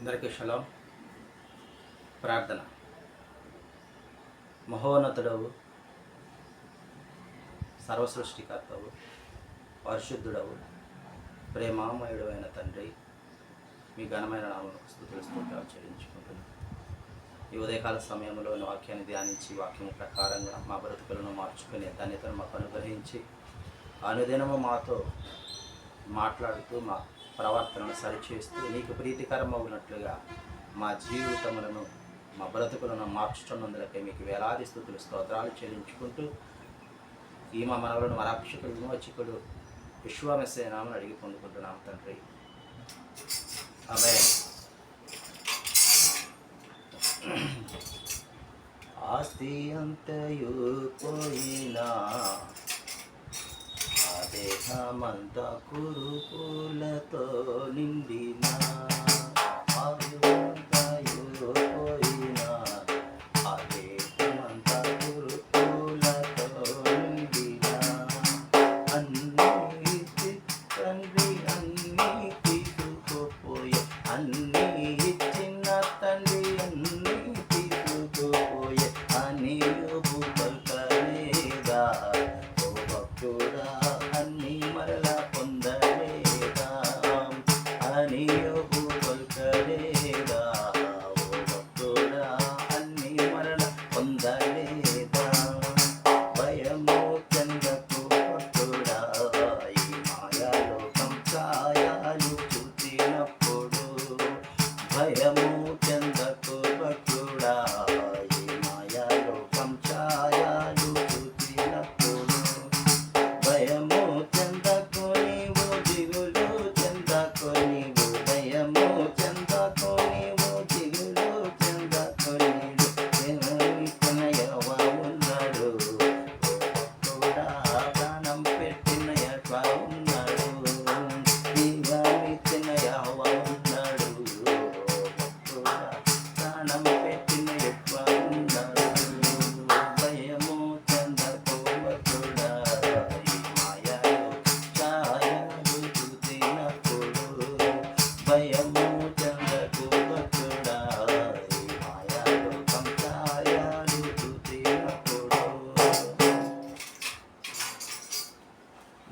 అందరికీ షలోం. ప్రార్థన. మహోన్నతుడవు సర్వసృష్టికర్తవు పరిశుద్ధుడవు ప్రేమామయుడు అయిన తండ్రి మీ ఘనమైన నామను స్థుతులు చెల్లించుకుంటున్నాను ఈ ఉదయకాల సమయంలో వాక్యాన్ని ధ్యానించి వాక్యం ప్రకారంగా మా బ్రతుకులను మార్చుకునే ధన్యతను మాకు అనుగ్రహించి అనుదినము మాతో మాట్లాడుతూ మా ప్రవర్తనను సరిచేస్తూ నీకు ప్రీతికరమవునట్లుగా మా జీవితములను మా బ్రతుకులను మార్చుతున్నందులకై మీకు వేలాది స్థుతులు స్తోత్రాలు చెల్లించుకుంటూ ఈ మా మనవలను మా విమోచకుడు విశ్వామసేనామని అడిగి పొందుకుంటున్నాం తండ్రి. ఆమె ఆస్తి అంతయు పోయినా దేహమంతా కురుపులతో నిండినా কত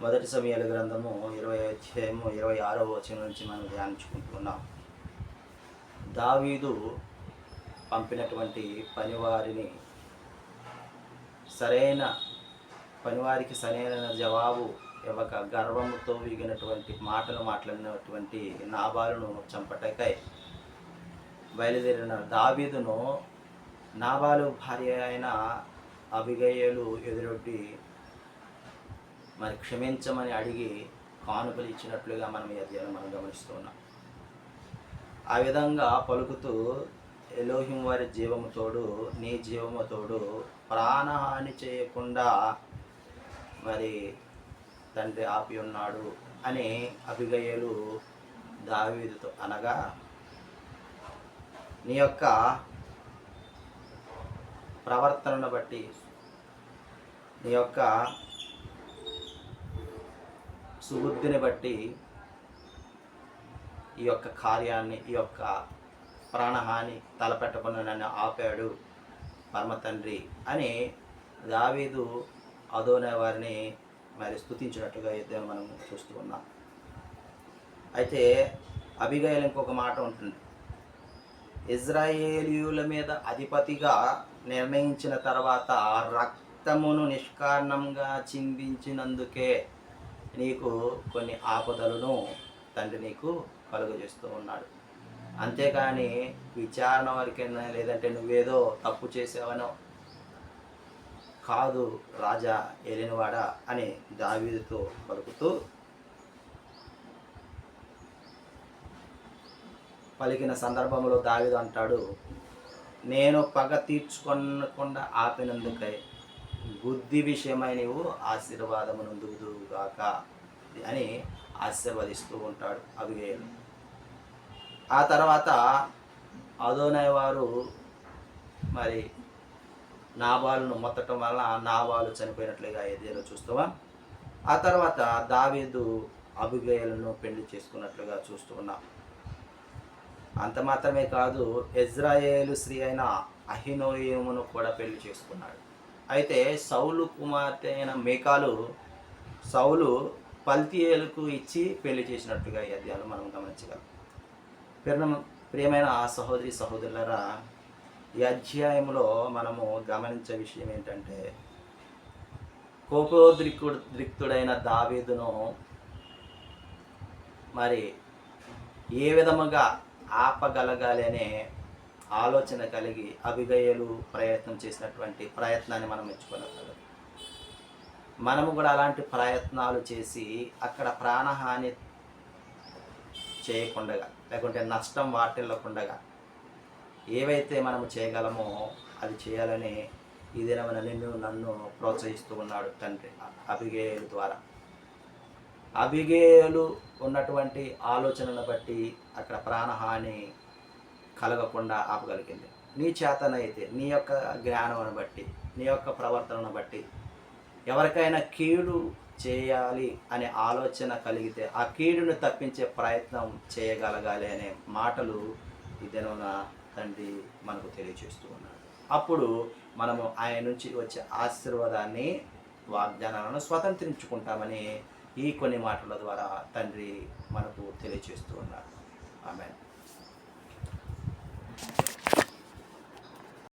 మొదటి సమయాల గ్రంథము ఇరవై అధ్యాయము ఇరవై ఆరో వచనం నుంచి మనం ధ్యానించుకుంటున్నాం. దావీదు పంపినటువంటి పనివారిని సరైన పనివారికి సరైన జవాబు ఇవ్వక గర్వముతో వీగినటువంటి మాటలు మాట్లాడినటువంటి నాబాలును చంపటకై బయలుదేరిన దావీదును నాబాలు భార్య అయిన అభిగయ్యలు ఎదురొడ్డి మరి క్షమించమని అడిగి కానుకలు ఇచ్చినట్లుగా మనం ఈ అధ్యయనం మనం గమనిస్తున్నాం ఆ విధంగా పలుకుతూ ఎలోహిం వారి జీవముతోడు నీ జీవముతోడు ప్రాణహాని చేయకుండా మరి తండ్రి ఆపి ఉన్నాడు అని అభిగయలు దావీదుతో అనగా నీ యొక్క ప్రవర్తనను బట్టి నీ యొక్క సుబుద్ధిని బట్టి ఈ యొక్క కార్యాన్ని ఈ యొక్క ప్రాణహాని తలపెట్టకుండా నన్ను ఆపాడు పరమ తండ్రి అని దావీదు అదోనే వారిని మరి స్థుతించినట్టుగా అయితే మనం చూస్తూ ఉన్నాం. అయితే అభిగయలు ఇంకొక మాట ఉంటుంది. ఇజ్రాయేలీయుల మీద అధిపతిగా నిర్ణయించిన తర్వాత రక్తమును నిష్కారణంగా చిందించినందుకే నీకు కొన్ని ఆపదలను తండ్రి నీకు కలుగజేస్తూ ఉన్నాడు. అంతేకాని విచారణ వరకైనా లేదంటే నువ్వేదో తప్పు చేసావనో? కాదు రాజా ఏలినవాడ అని దావీదుతో పలుకుతూ పలికిన సందర్భంలో దావీదు అంటాడు నేను పగ తీర్చుకొనకుండా ఆపినందుకై బుద్ధి విషయమై నీవు ఆశీర్వాదమునందుగాక అని ఆశీర్వదిస్తూ ఉంటాడు అభిగేయులు ఆ తర్వాత అదోనే వారు మరి నాబాలును మొత్తటం వలన నాబాలు చనిపోయినట్లుగా ఏదేదో చూస్తావా? ఆ తర్వాత దావీదు అభిగయలను పెళ్ళి చేసుకున్నట్లుగా చూస్తూ ఉన్నాం. అంత మాత్రమే కాదు ఇజ్రాయేలు స్త్రీ అయిన అహినోయమును కూడా పెళ్ళి చేసుకున్నాడు. అయితే సౌలు కుమార్తె అయిన మేకాలు సౌలు పల్తియేలుకు ఇచ్చి పెళ్ళి చేసినట్టుగా ఈ అధ్యాయంలో మనం గమనించగలం. ప్రియమ ప్రియమైన ఆ సహోదరి సహోదరులరా ఈ అధ్యాయంలో మనము గమనించే విషయం ఏంటంటే కోపోద్రిక్తుడు ద్రిక్తుడైన దావేదును మరి ఏ విధముగా ఆపగలగాలి అనే ఆలోచన కలిగి అభిగయలు ప్రయత్నం చేసినటువంటి ప్రయత్నాన్ని మనం మెచ్చుకోగలం మనము కూడా అలాంటి ప్రయత్నాలు చేసి అక్కడ ప్రాణహాని చేయకుండా లేకుంటే నష్టం వాటిల్లకుండగా ఏవైతే మనము చేయగలమో అది చేయాలని ఈ నిన్ను నన్ను ప్రోత్సహిస్తూ ఉన్నాడు తండ్రి అభిగేయుల ద్వారా. అభిగేయులు ఉన్నటువంటి ఆలోచనను బట్టి అక్కడ ప్రాణహాని కలగకుండా ఆపగలిగింది. నీ చేతనైతే నీ యొక్క జ్ఞానం బట్టి నీ యొక్క ప్రవర్తనను బట్టి ఎవరికైనా కీడు చేయాలి అనే ఆలోచన కలిగితే ఆ కీడును తప్పించే ప్రయత్నం చేయగలగాలి అనే మాటలు ఈ తండ్రి మనకు తెలియచేస్తూ ఉన్నాడు. అప్పుడు మనము ఆయన నుంచి వచ్చే ఆశీర్వాదాన్ని వాగ్దానాలను స్వతంత్రించుకుంటామని ఈ కొన్ని మాటల ద్వారా తండ్రి మనకు తెలియచేస్తూ ఉన్నారు ఆమె